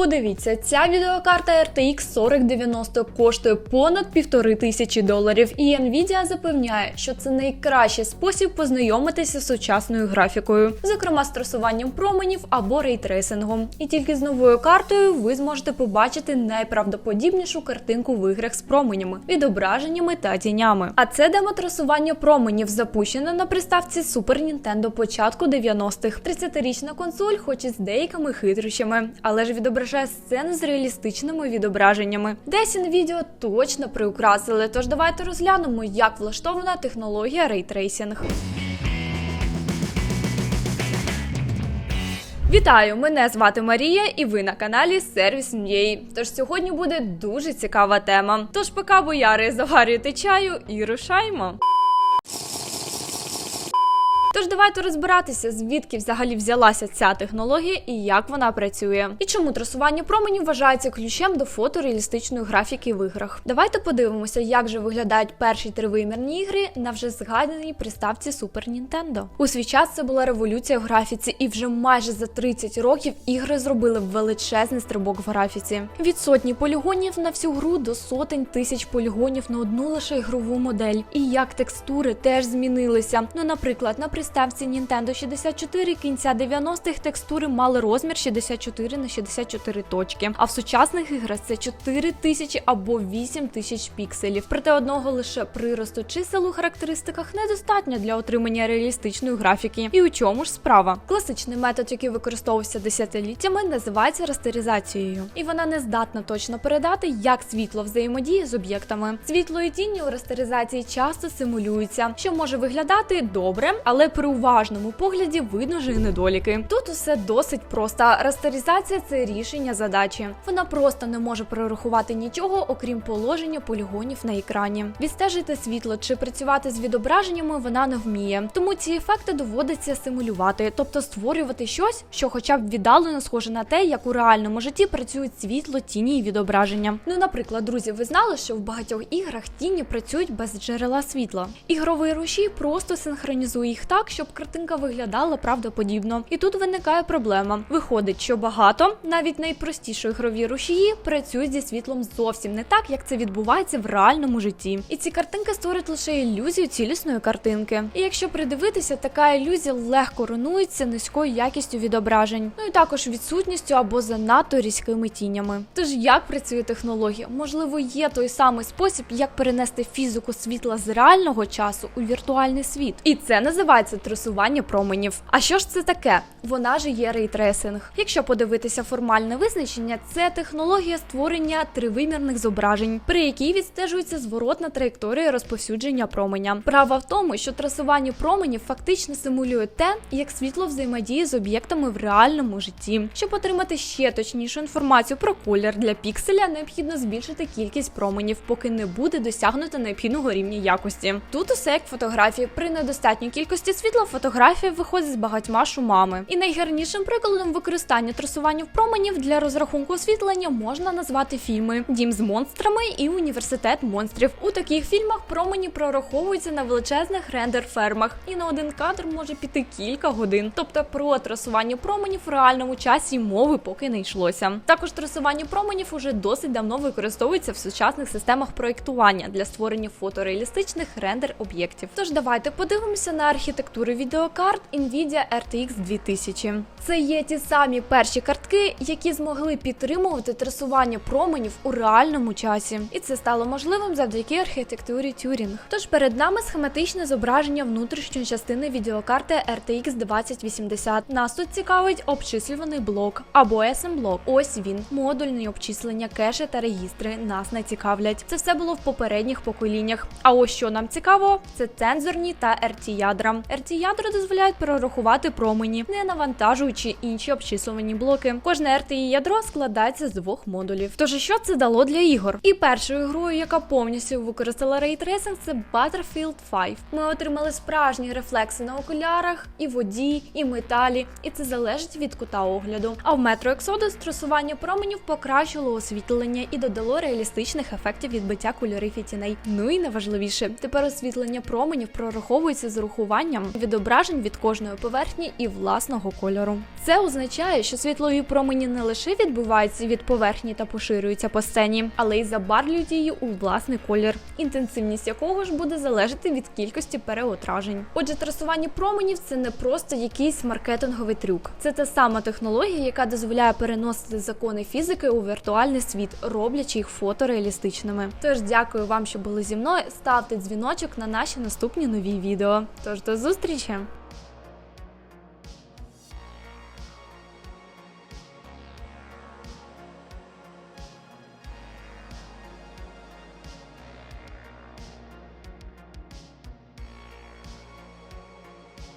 Подивіться, ця відеокарта RTX 4090 коштує понад півтори тисячі доларів, і Nvidia запевняє, що це найкращий спосіб познайомитися з сучасною графікою, зокрема з трасуванням променів або рейтрейсингом. І тільки з новою картою ви зможете побачити найправдоподібнішу картинку в іграх з променями, відображеннями та тінями. А це демотрасування променів запущено на приставці Super Nintendo початку 90-х. 30-річна консоль, хоч і з деякими хитрощами, але ж відображає сцени з реалістичними відображеннями. Десь Nvidia точно приукрасили. Тож давайте розглянемо, як влаштована технологія рейтрейсінг. Вітаю! Мене звати Марія, і ви на каналі Сервіс М'єї. Тож сьогодні буде дуже цікава тема. Тож, поки бояри заварюєте чаю і рушаймо. Тож давайте розбиратися, звідки взагалі взялася ця технологія і як вона працює, і чому трасування променів вважається ключем до фотореалістичної графіки в іграх. Давайте подивимося, як же виглядають перші тривимірні ігри на вже згаданій приставці Super Nintendo. У свій час це була революція в графіці, і вже майже за 30 років ігри зробили величезний стрибок в графіці. Від сотні полігонів на всю гру до сотень тисяч полігонів на одну лише ігрову модель. І як текстури теж змінилися. Ну, наприклад, на приставці Nintendo 64 кінця 90-х текстури мали розмір 64 на 64 точки. А в сучасних іграх це 4 тисячі або 8 тисяч пікселів. Проте одного лише приросту чисел у характеристиках недостатньо для отримання реалістичної графіки. І у чому ж справа? Класичний метод, який використовувався десятиліттями, називається растеризацією, і вона не здатна точно передати, як світло взаємодіє з об'єктами. Світло і тіні у растеризації часто симулюються, що може виглядати добре, але при уважному погляді видно ж і недоліки. Тут усе досить просто. Растеризація це рішення задачі. Вона просто не може прорахувати нічого, окрім положення полігонів на екрані. Відстежити світло чи працювати з відображеннями вона не вміє. Тому ці ефекти доводиться симулювати, тобто створювати щось, що, хоча б віддалено схоже на те, як у реальному житті працюють світло, тіні і відображення. Ну, наприклад, друзі, ви знали, що в багатьох іграх тіні працюють без джерела світла. Ігровий рушій просто синхронізує їх так, щоб картинка виглядала правдоподібно. І тут виникає проблема. Виходить, що багато, навіть найпростіші ігрові рушії, працюють зі світлом зовсім не так, як це відбувається в реальному житті. І ці картинки створять лише ілюзію цілісної картинки. І якщо придивитися, така ілюзія легко руйнується низькою якістю відображень, ну і також відсутністю або занадто різкими тінями. Тож як працює технологія? Можливо, є той самий спосіб, як перенести фізику світла з реального часу у віртуальний світ. І це називається трасування променів. А що ж це таке? Вона ж є рейтресинг. Якщо подивитися формальне визначення, це технологія створення тривимірних зображень, при якій відстежується зворотна траєкторія розповсюдження променя. Право в тому, що трасування променів фактично симулює те, як світло взаємодіє з об'єктами в реальному житті. Щоб отримати ще точнішу інформацію про колір для пікселя, необхідно збільшити кількість променів, поки не буде досягнуто необхідного рівня якості. Тут усе як фотографії. При недостатній кількості світла фотографія виходить з багатьма шумами. І найгарнішим прикладом використання трасування променів для розрахунку освітлення можна назвати фільми Дім з монстрами і Університет монстрів. У таких фільмах промені прораховуються на величезних рендер-фермах, і на один кадр може піти кілька годин. Тобто про трасування променів в реальному часі мови поки не йшлося. Також трасування променів уже досить давно використовується в сучасних системах проєктування для створення фотореалістичних рендер-об'єктів. Тож давайте подивимося на архітектуру відеокарт Nvidia RTX 2000. Це є ті самі перші картки, які змогли підтримувати трасування променів у реальному часі, і це стало можливим завдяки архітектурі Turing. Тож перед нами схематичне зображення внутрішньої частини відеокарти RTX 2080. Нас тут цікавить обчислюваний блок або SM блок. Ось він, модульні обчислення, кеші та регістри нас не цікавлять. Це все було в попередніх поколіннях. А ось що нам цікаво, це цензорні та RT ядра. RT ядра дозволяють прорахувати промені, не навантажуючи інші обчислювані блоки. Кожне RTI ядро складається з двох модулів. Тож що це дало для ігор? І першою грою, яка повністю використала рейтрейсинг, це Battlefield 5. Ми отримали справжні рефлекси на окулярах, і воді, і металі, і це залежить від кута огляду. А в Metro Exodus трасування променів покращило освітлення і додало реалістичних ефектів відбиття кольорів і тіней. Ну і найважливіше, тепер освітлення променів прораховується з урахуванням відображень від кожної поверхні і власного кольору. Це означає, що світлові промені не лише відбуваються від поверхні та поширюються по сцені, але й забарвлюють її у власний колір, інтенсивність якого ж буде залежати від кількості переотражень. Отже, трасування променів це не просто якийсь маркетинговий трюк. Це та сама технологія, яка дозволяє переносити закони фізики у віртуальний світ, роблячи їх фотореалістичними. Тож дякую вам, що були зі мною. Ставте дзвіночок на наші наступні нові відео. Тож до зустрічі!